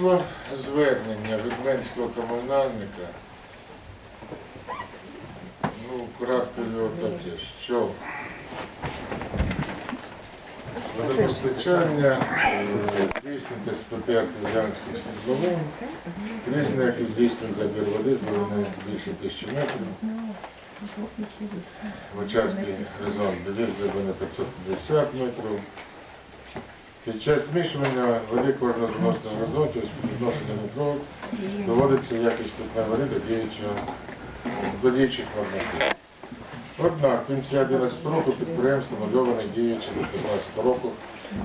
Надійшло звернення від Менського комунальника. Ну, кратко його таке, що водопостачання е, здійснюється з ПТ артезіанських свердловин, різне, які здійснюють забір води з більше тисячі метрів. В участку горизонт води з глибини 550 метрів. Під час змішування води кожного зносного горизонту з відношення метро доводиться якість питної води до діючого до діючих нормативів. Однак, в кінці 11 року підприємство намальоване діючи до 15 року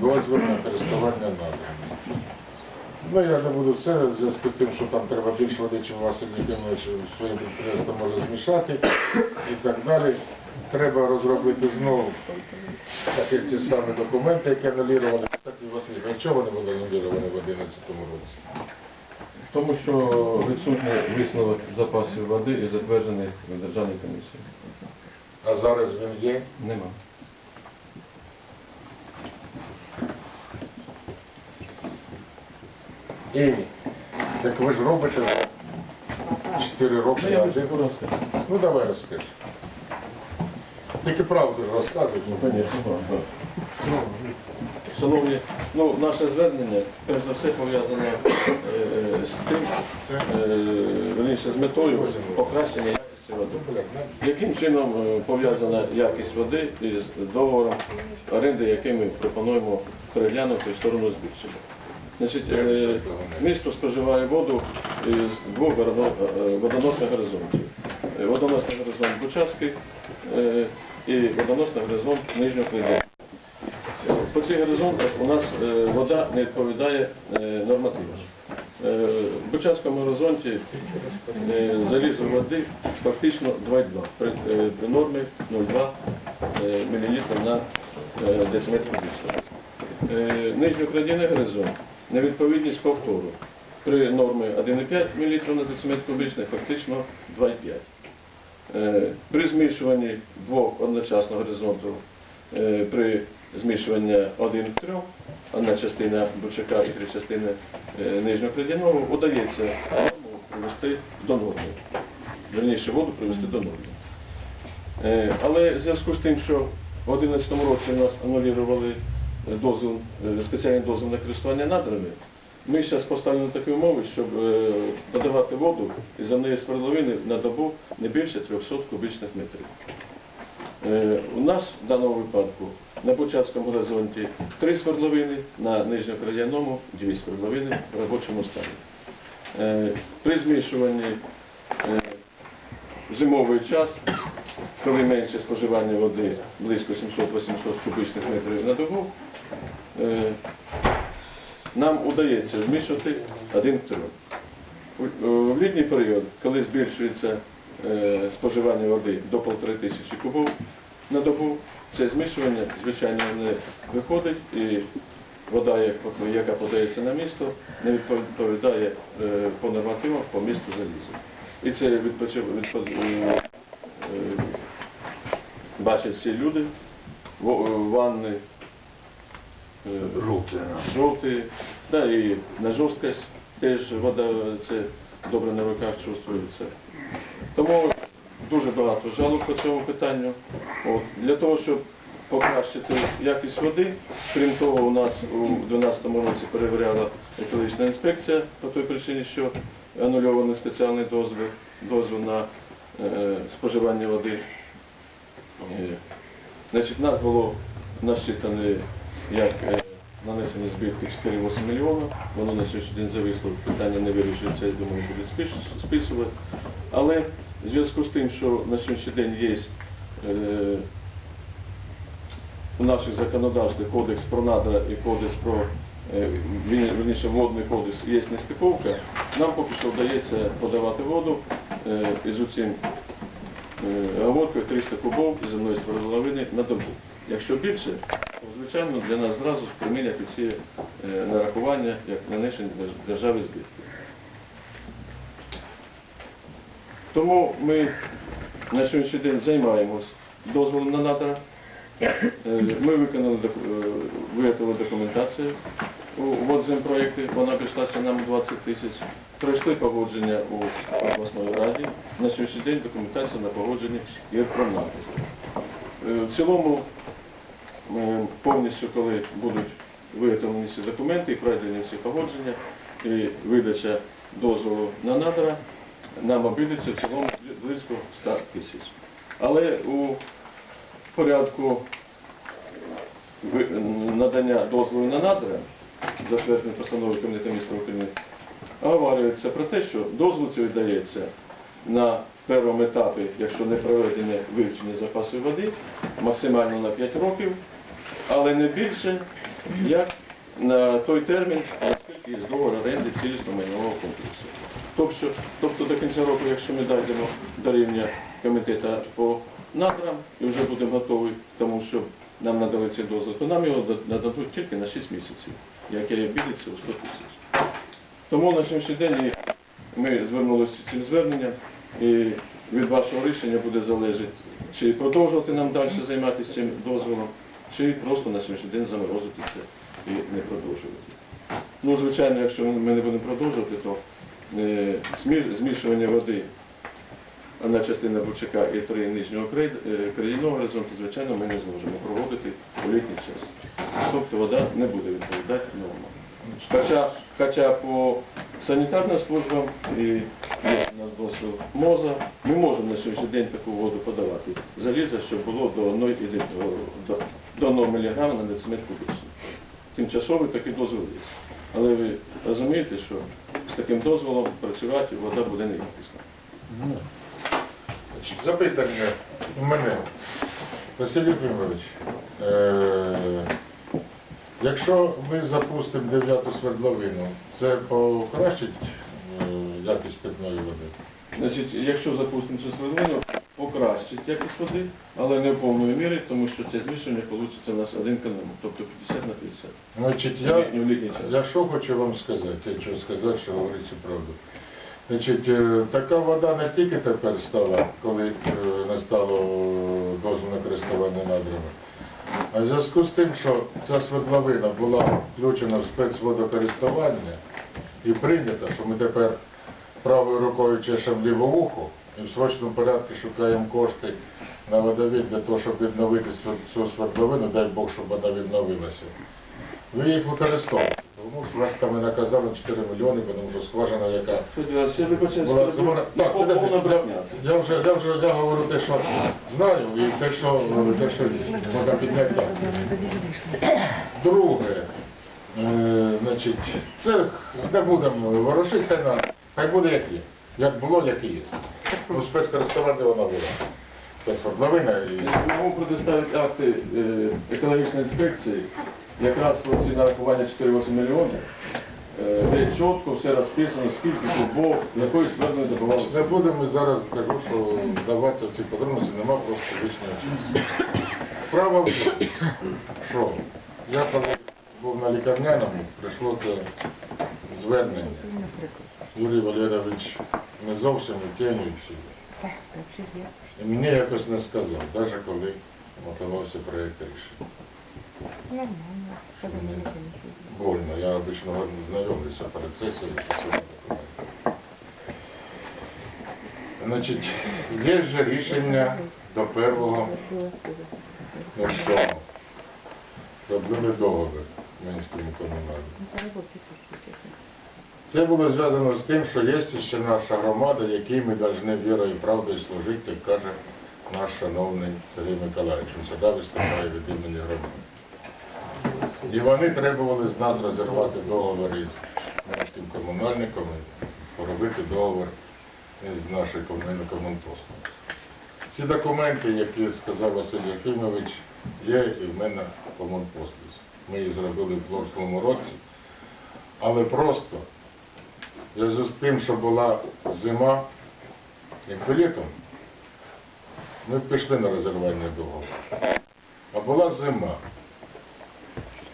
дозвіл на користування надрами. Ну, я не буду це в зв'язку з тим, що там треба більше води, чим Василь Якимович своїм підприємством може змішати і так далі. Треба розробити знову такі ті самі документи, які анулювали. Так, і Василь, а чого вони були анулювані в 2011 році? Тому що відсутній висновок запасів води і затверджений Державною комісією. А зараз він є. Нема. І так ви ж робите 4 роки Ну, я розказати. Ну давай розкажи. Тільки правду ж розказуй. Ну, звісно, так. Ну, Шановні, ну, наше звернення, перш за все, пов'язане е, з тим, е, верніше, з метою покращення якості води. Яким чином е, пов'язана якість води із договором оренди, який ми пропонуємо переглянути в сторону збільшення? Значить, місто споживає воду із двох водоносних горизонтів. Е, Водоносний горизонт Бучацький е, і водоносний горизонт Нижнього Клиння. По цих горизонтах у нас е, вода не відповідає нормативам. В Бучанському горизонті залізо води фактично 2,2 при, нормі 0,2 е, мл на дециметр кубічний. Е, Нижньоукраїнний горизонт невідповідність повтору. При нормі 1,5 мл на дециметр кубічний фактично 2,5. Е, При змішуванні двох одночасно горизонтів е, при змішуванні 1-3, одна частина Бучака і три частини е, нижнього крадяного, удається норму привести до норми. Верніше воду привести до норми. Але в зв'язку з тим, що в 2011 році у нас анулювали дозвіл, спеціальний дозвіл на користування надрами, ми зараз поставили такі умови, щоб е, подавати воду із земної свердловини на добу не більше 300 кубічних метрів. Е, У нас в даному випадку на Бучацькому горизонті три свердловини, на нижньокраяному дві свердловини в робочому стані. Е, При змішуванні е, в зимовий час, коли менше споживання води близько 700-800 кубічних метрів на добу, е, нам удається змішувати один к трьом. У- у- В літній період, коли збільшується е, споживання води до 1,5 тисячі кубов на добу, це змішування, звичайно, не виходить і вода, яка подається на місто, не відповідає е, по нормативам по місту залізу. І це е, е, бачать всі люди, ванни, Жовте. жовтий, да, і на жорсткость теж вода це добре на руках чувствується. Тому дуже багато жалоб по цьому питанню. От, для того, щоб покращити якість води, крім того, у нас у 2012 році перевіряла екологічна інспекція по той причині, що анульований спеціальний дозвіл, дозвіл на е, споживання води. Е, Значить, нас було насчитане як нанесені збитки 4,8 мільйона. Воно на сьогоднішній день зависло, питання не вирішується, я думаю, будуть списувати. Але в зв'язку з тим, що на сьогоднішній день є е, у наших законодавствах кодекс про надра і кодекс про е, вірніше, водний кодекс є нестиковка, нам поки що вдається подавати воду е, із оцим е, 300 кубов із одної свердловини на добу. Якщо більше, то звичайно для нас зразу примінять ці е, нарахування як нанесені держ- державі збитки. Тому ми на сьогоднішній день займаємось дозволом на надра. Е, Ми виконали е, виготовили документацію у водземпроєкти, вона обійшлася нам 20 тисяч. Пройшли погодження у обласної раді. На сьогоднішній день документація на погодженні є промнати. В цілому, повністю, коли будуть виготовлені всі документи і пройдені всі погодження, і видача дозволу на надра, нам обійдеться в цілому близько 100 тисяч. Але у порядку надання дозволу на надра, затверджений постановою Комітету міністрів України, оговорюється про те, що дозвіл цей видається на першому етапі, якщо не проведене вивчення запасу води, максимально на 5 років, але не більше, як на той термін, наскільки є договор оренди цілісного майнового комплексу. Тобто, тобто до кінця року, якщо ми дійдемо до рівня комітету по надрам і вже будемо готові, тому що нам надали цей дозвіл, то нам його нададуть тільки на 6 місяців, яке обідеться у 100 тисяч. Тому на сьогоднішній день ми звернулися з цим зверненням, і від вашого рішення буде залежати, чи продовжувати нам далі займатися цим дозволом, чи просто на сьогоднішній день заморозити це і не продовжувати. Ну, звичайно, якщо ми не будемо продовжувати, то е, змішування води на частина Бучака і три нижнього е, країнного горизонту, звичайно, ми не зможемо проводити у літній час. Тобто вода не буде відповідати нормам. Хоча, хоча по санітарним службам і є у нас дозвіл МОЗа, ми можемо на сьогоднішній день таку воду подавати. Заліза, щоб було до 1 до, до, до 1 мг на дециметр кубічний. Тимчасовий такий дозвіл є. Але ви розумієте, що з таким дозволом працювати вода буде неякісна. Запитання у мене. Василь Єфимович, е, якщо ми запустимо дев'яту свердловину, це покращить е, якість питної води? Значить, якщо запустимо цю свердловину, покращить якість води, але не в повної мірі, тому що це змішання вийде у нас один канал, тобто 50 на 50. Значить, я, літній- я що хочу вам сказати, я хочу сказати, що говорить цю правду. Значить, е, така вода не тільки тепер стала, коли е, настало дозвіл на користування надрами, а в зв'язку з тим, що ця свердловина була включена в спецводокористування і прийнята, що ми тепер правою рукою чешемо ліву уху і в срочному порядку шукаємо кошти на водовід для того, щоб відновити цю- свердловину, дай Бог, щоб вона відновилася. Ви їх використовуєте. Що там і наказали 4 мільйони, тому що скважина, яка я була Так, вже, я вже я говорю те, що знаю, і те, що, те, що можна підняти. так. Друге, е, значить, це не будемо ворошити, хай, на, хай буде як є. Як було, як і є. Ну, спецкористування вона була. Це свердловина і... Я можу предоставити акти е, екологічної інспекції, якраз про ці нарахування 4-8 мільйонів, е, де чітко все розписано, скільки кубов, якої свердлення добувалося. Не будемо зараз кажу, що вдаватися в ці подробності нема просто лишнього часу. Справа в тому, що я коли був на лікарняному, прийшло це звернення. Юрій Валерійович не зовсім утєнюючи. І мені якось не сказав, навіть коли готувався проєкт рішення. Больно, я обично знайомлюся перед сесією. Значить, є вже рішення до первого ну, всього. Робили договір Мінському комунальному. Це було зв'язано з тим, що є ще наша громада, якій ми повинні вірою і правдою служити, як каже наш шановний Сергій Миколаївич. Він завжди виступає від імені громади. І вони требували з нас розірвати договор із Мінським комунальником, поробити договор із нашою комунальною комунпослугою. Ці документи, які сказав Василь Єфімович, є і в мене в комунпослузі. Ми їх зробили в прошлому році, але просто з тим, що була зима, якби літом, ми пішли на розірвання договору. А була зима.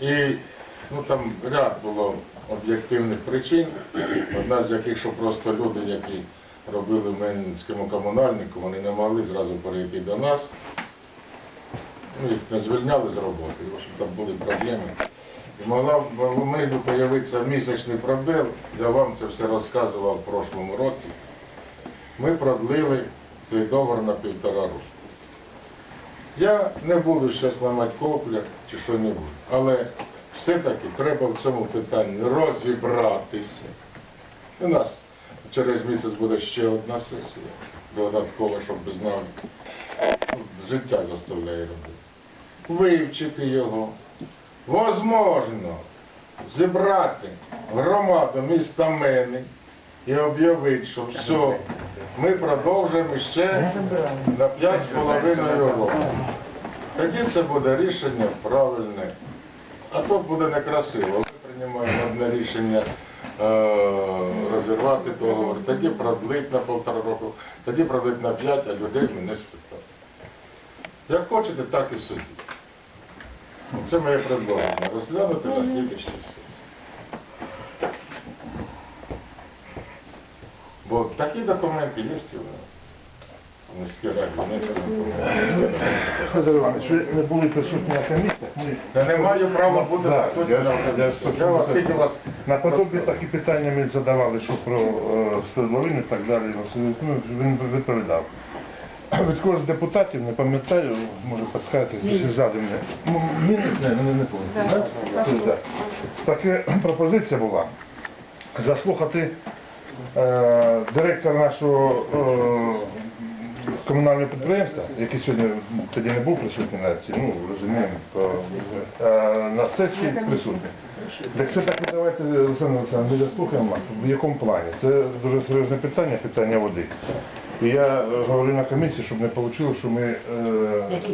І ну, там ряд було об'єктивних причин, одна з яких, що просто люди, які робили в Менському комунальнику, вони не могли зразу перейти до нас. Ну, їх не звільняли з роботи, в общем, там були проблеми. І могла б у міг би появитися місячний пробіл, я вам це все розказував в прошлому році. Ми продлили цей договор на півтора року. Я не буду зараз ламати копля чи що-небудь, але все-таки треба в цьому питанні розібратися. У нас через місяць буде ще одна сесія, додаткова, щоб знали. Ну, Життя заставляє робити. Вивчити його. Возможно, зібрати громаду міста Мени і об'явити, що все, ми продовжуємо ще на 5,5 років. Тоді це буде рішення правильне. А то буде некрасиво. Ми приймаємо одне рішення е, розірвати договор, тоді продлить на півтора року, тоді продлить на п'ять, а людей ми не спитали. Як хочете, так і судіть. Це моє предложення. Розглянути на слідчій сесії. Бо такі документи є в міській раді не. Федор Іванович, ви не були присутні на комісіях. Ми Я не маю права бути Да, присутнім я- на я комісії. Я вас тільки вас на подобі такі питання ми задавали, що про е, свердловини і так далі. Ну, Він відповідав. Від когось з депутатів, не пам'ятаю, може підскажете, якщо ззаду мене. Ну, Мінус, не, не, не помню. Да? Це, да. Така пропозиція була заслухати е, директора нашого е, комунального підприємства, який сьогодні тоді не був присутній на цій, ну розуміємо, е, на сесії присутній. Так все таки давайте, Олександр Олександрович, ми заслухаємо вас. В якому плані? Це дуже серйозне питання, питання води. І я говорю на комісії, щоб не вийшло, що ми, е,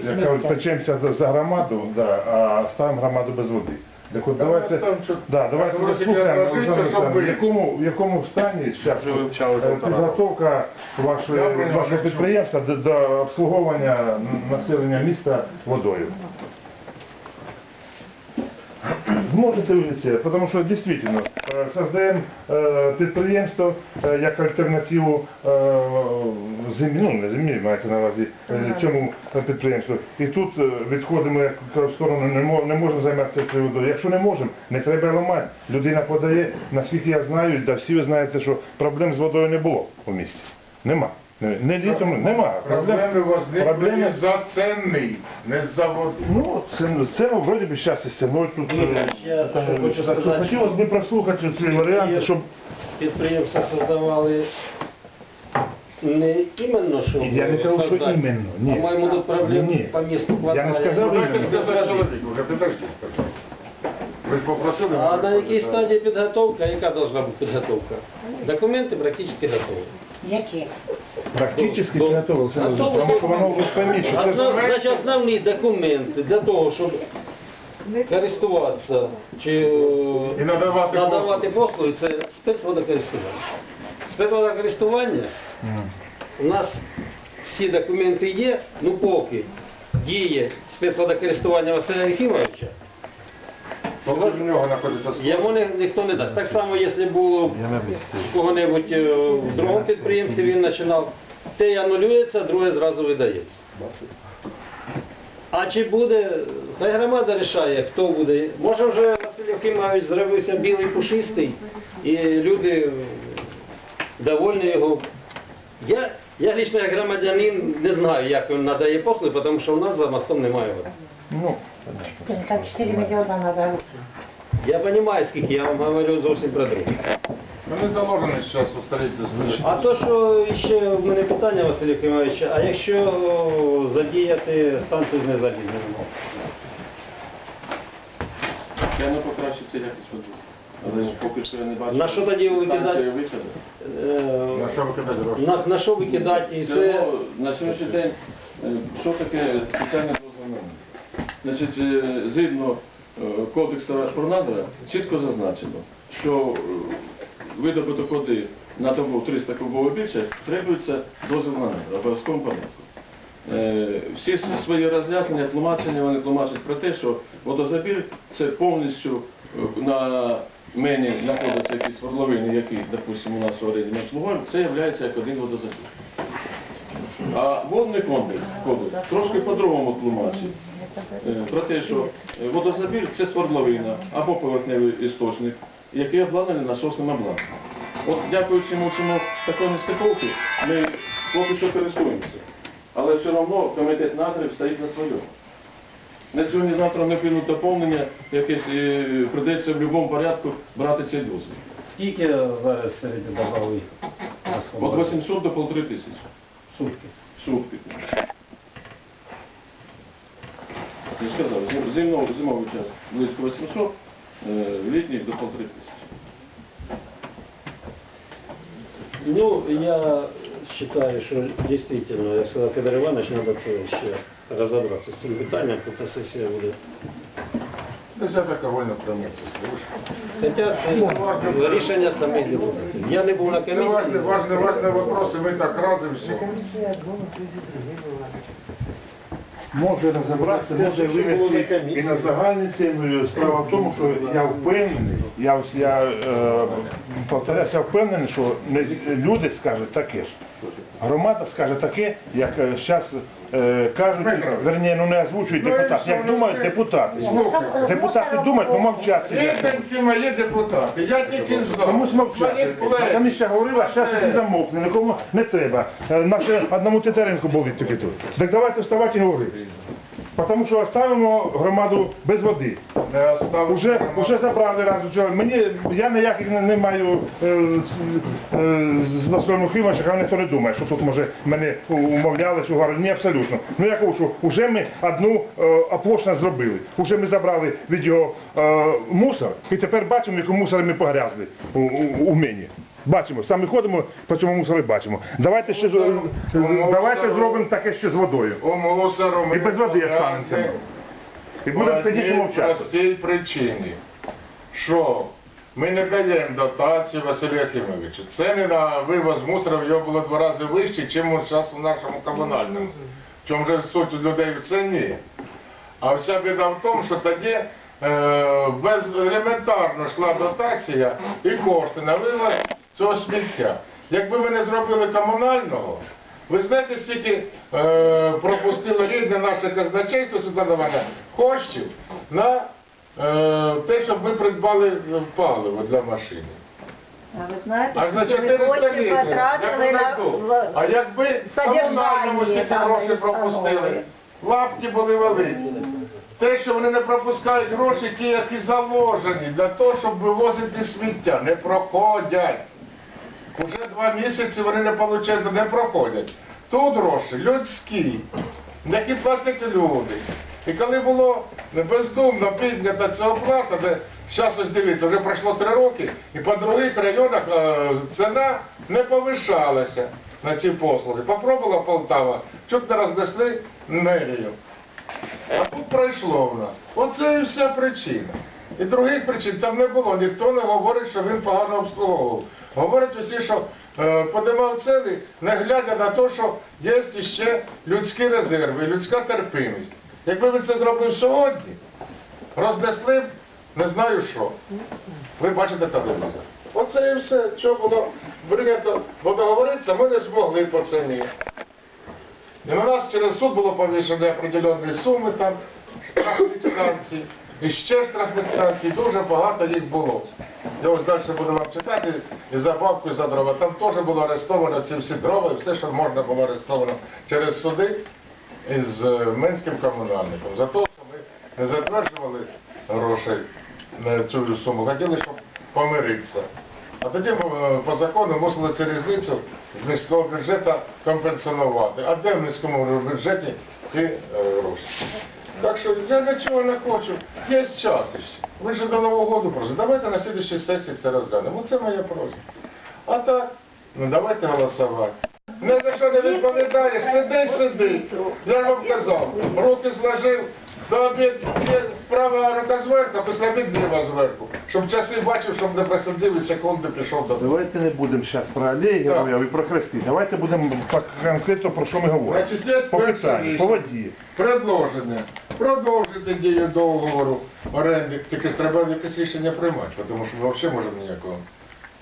як кажуть, печемося за, за громаду, да, а ставимо громаду без води. Так от давайте, да, давайте як Олександр Олександрович, в якому, в якому стані зараз Вже вивчали півтора року. підготовка вашої, Я прийняв вашого підприємства до, до обслуговування населення міста водою. Можете вивчити, тому що дійсно е, создаємо е, підприємство як альтернативу е, землі, ну не землі, мається на увазі цьому підприємству. І тут відходимо в сторону, не, мо- не можемо займатися цією водою. Якщо не можемо, не треба ламати. Людина подає, наскільки я знаю, да всі ви знаєте, що проблем з водою не було у місті. Нема. Не, не літом, нема. Проблеми возникли проблеми- за ціни, не за воду. Ну, це, це вроді би зараз і стіною тут. Ні, е, я хочу. Так сказати, Хотілося б прослухати ці варіанти, щоб Підприємства создавали не іменно, щоб Я не кажу, що создати. іменно, ні. По-моєму, тут проблем Ні, ні. по місту Я хватає. не сказав Ну, Дайте іменно. сказати чоловіку, вже підожди сказати. Ви ж попросили. А на якій стадії підготовка? Яка должна бути підготовка? Документи практично готові. Які? Практично. Олександрович, тому що воно це Основ, значить, основні документи для того, щоб користуватися чи І надавати надавати послуги, це спецводокористування. Спецводокористування у нас всі документи є, ну поки діє спецводокористування Василя Поки в нього знаходиться склад. йому не, ніхто не дасть. Так само, якщо було в кого-небудь е, в другому підприємстві він починав, те анулюється, друге зразу видається. А чи буде, хай громада рішає, хто буде. Може вже Василь Євкимович зробився білий пушистий, і люди довольні його. Я, я лично як громадянин не знаю, як він надає послуги, тому що у нас за мостом немає води. Ну, Там 4 мільйона надо. Я розумію, скільки, я вам говорю зовсім про друге. Вони заложені зараз у строительстві. А то, що ще в мене питання, Василь Євгенович, а якщо задіяти станцію з незалізним? Я не покращиться якість води. Але ж поки що я не бачу. На що тоді викидати? На що викидати гроші? На, на що викидати? І Це... На сьогоднішній день, е, що таке спеціальне? Значить, е, згідно е, кодексу Рашпорнадра чітко зазначено, що е, видобуток води на добу 300 кубово більше требується дозвіл на недра, обов'язковому порядку. Всі свої роз'яснення, тлумачення вони тлумачать про те, що водозабір це повністю на мені знаходяться якісь свердловини, які, допустимо, у нас в оренді не обслуговують, це є як один водозабір. А водний комплекс кодекс трошки по-другому тлумачить. Е, про те, що е, водозабір це свердловина або поверхневий істочник, який обладнаний насосним обладнанням. От дякуючи цьому цьому такої нестиковки, ми поки що користуємося. Але все одно комітет надрів стоїть на своєму. Не сьогодні-завтра не підуть доповнення, якесь е, прийдеться в будь-якому порядку брати цей досвід. Скільки зараз середньодобовий От 800 до 1,5 тисячі сутки? сутки. Я ж сказав, зим- зимовий, зимовий час близько 800, е, літній до 1,5 тисячі. Ну, я считаю, що дійсно, як сказав Федор Іванович, треба це ще розібратися з цим питанням, поки сесія буде. Десята ковольна промисловість. Хоча це рішення самих депутатів. Я не був на Це важні, комісії. важні, важні вопроси, ми так разом всі. Може розібратися, може вивести і на загальні цілі. Справа в тому, що я впевнений, я, я е, повторяюся, я впевнений, що люди скажуть таке ж. Громада скаже таке, як зараз е, кажуть, верні, ну не озвучують Ну, депутати. Як ну, думають ти- депутати. Депутати думають, помовчати. Ріденькі мої депутати, я тільки за. Комусь мовчати. Комісія говорила, зараз всі замовкне, нікому не треба. Е, Наше одному тетеринку болить тільки тут. Так давайте вставати і говорити. Тому що оставимо громаду без води. Не оставив Уже, громаду. уже забрали раз чого. Мені я ніяких не, не маю е, е, з Москвою Химача, хай ніхто не думає, що тут може мене умовляли, що говорять. Ні, абсолютно. Ну я кажу, що вже ми одну е, оплошність зробили. Уже ми забрали від його е, мусор, і тепер бачимо, в якому мусорі ми погрязли у, у, у мені. Бачимо, самі ходимо, по цьому мусорі бачимо. Давайте ще з- давайте зробимо таке ще з водою. У мусору І без води останемося. І будемо сидіти мовчати. простій причині, що ми не даємо дотацію Василю Якимовичу. Це не на вивоз мусора, його було два рази вище, ніж зараз у нашому комунальному. В чому же суть у людей в це ні. А вся біда в тому, що тоді е, без елементарно йшла дотація і кошти на вивоз цього сміття. Якби ми не зробили комунального, ви знаєте, скільки е, пропустило рідне наше казначейство Івановна, коштів на е, те, щоб ми придбали паливо для машини. А ви знаєте, Аж на скільки ви 400 коштів літрів. потратили Як на в- А якби содержання комунальному стільки там грошей пропустили, установи. лапті були великі. Те, що вони не пропускають гроші, ті, які заложені, для того, щоб вивозити сміття, не проходять. Уже два місяці вони не получають, не проходять. Тут гроші людські, які платять люди. І коли було бездумно піднята ця оплата, де зараз ось дивіться, вже пройшло три роки, і по других районах е, ціна не повишалася на ці послуги. Попробувала Полтава, чуть не рознесли мерію. А тут пройшло в нас. Оце і вся причина. І других причин там не було. Ніхто не говорить, що він погано обслуговував. Говорять усі, що е, подимав цели, не глядя на те, що є ще людські резерви, людська терпимість. Якби він це зробив сьогодні, рознесли б не знаю що. Ви бачите телевізор. Оце і все, що було прийнято, бо договоритися ми не змогли по ціні. І на нас через суд було повішено определенні суми там, санкцій, і ще штрафних санкцій, дуже багато їх було. Я ось далі буду вам читати, і за бабку, і за дрова. Там теж було арестовано ці всі дрова, і все, що можна було арестовано через суди із е, Минським комунальником. За те, що ми не затверджували грошей на цю суму, хотіли, щоб помиритися. А тоді е, по закону мусили цю різницю з міського бюджету компенсувати. А де в міському бюджеті ці е, гроші? Так що я нічого не хочу. Є час ще. Ви ж до Нового року просите. Давайте на слідчій сесії це розглянемо. Це моя просьба. А так, ну давайте голосувати. Не за що не відповідаєш, сиди, сиди. Я ж вам казав, руки зложив, до обід справа рука зверху, після обід ліва зверху. Щоб часи бачив, щоб не присадив і секунди пішов до Давайте не будемо зараз про алеї Так. героїв і про хрести. Давайте будемо конкретно про що ми говоримо. Значить, є По перше питанню, рішення. по воді. Предложення. Продовжити дію договору оренди. Тільки треба якесь рішення приймати, тому що ми взагалі можемо ніякого.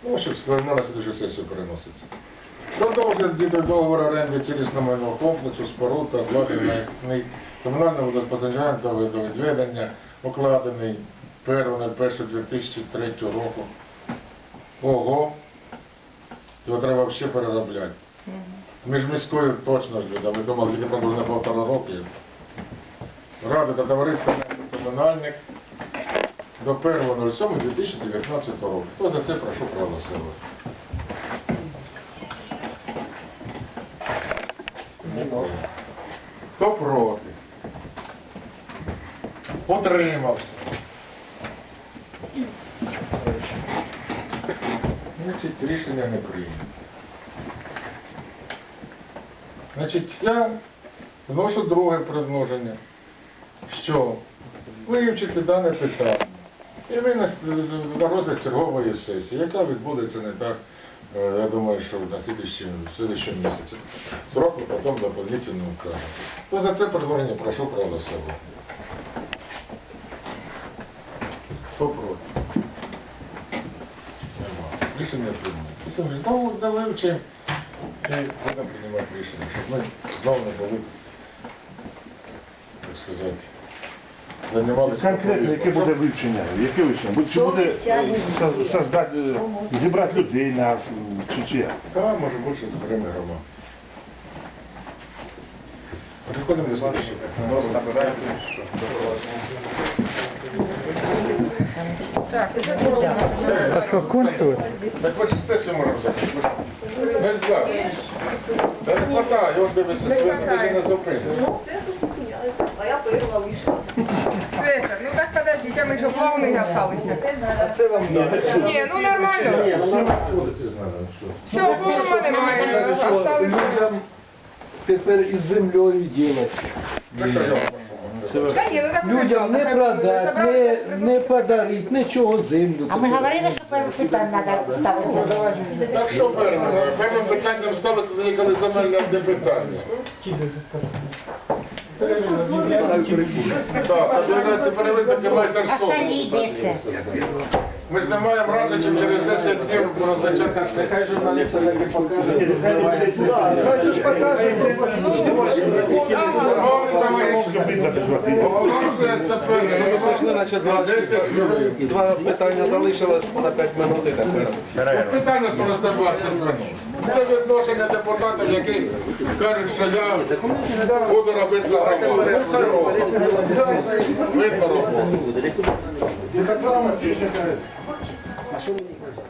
Ну, що все одно на слідчу сесію переноситься. Продовжує діти договор оренди цілісного комплексу, споруд та обладнаний комунальним водопостачанням та водовідведення, укладений 1.01.2003 року. Ого, його треба ще переробляти. Ми ж міською точно ж люди, ми думали, тільки про на півтора роки. Рада та товариство комунальник до 1.07.2019 року. Хто за це прошу проголосувати? Хто проти? Утримався. Значить, рішення не прийнято. Значить, я вношу друге предложення, що вивчити дане питання і винести на розгляд чергової сесії, яка відбудеться не так, е, я думаю, що на слідчому, місяці. Сроку потім доповнительно кажу. То за це предложення прошу проголосувати. Хто проти? Нема. Рішення ми Знову да вивчимо і будемо приймати рішення, щоб ми знову не були, так сказати, займалися. Конкретно, яке буде вивчення? Яке вивчення? Буде- Чи буде е, соз- создати, е, зібрати людей на чи чи як? Так, може бути, зберемо грома. Переходимо до слідчого. А що, кончили? Так хоч сесію можемо закрити. Не знаю. Та не хватає, от дивися, Не сьогодні хватає. не зупинить. А я первая вышла. Света, ну так подождите, а мы же плавные остались. Це вам Ні, ну нормально. Ні, ну нам виходити треба. що. Все, форма немає, остались. Людям тепер із землею ділять. Ну що, Йо? Та ні, ну так Людям не продати, не, не подарити, нічого землю. А ми говорили, що перше питання треба ставити. Так що перше? Першим питанням ставити тоді, коли земельне де питання. Таки майстер Остальні йдеться. Ми ж не маємо рази, чим через 10 днів розпочати Хай журналісти таки покажуть. Ми на 10 хвилин. Два питання залишилось на 5 минут і тепер. Питання просто. Це відношення депутатів, які кажуть, що я буду робити на роботу. Це. Видно роботу. Реклама чи ще А що мені кажуть?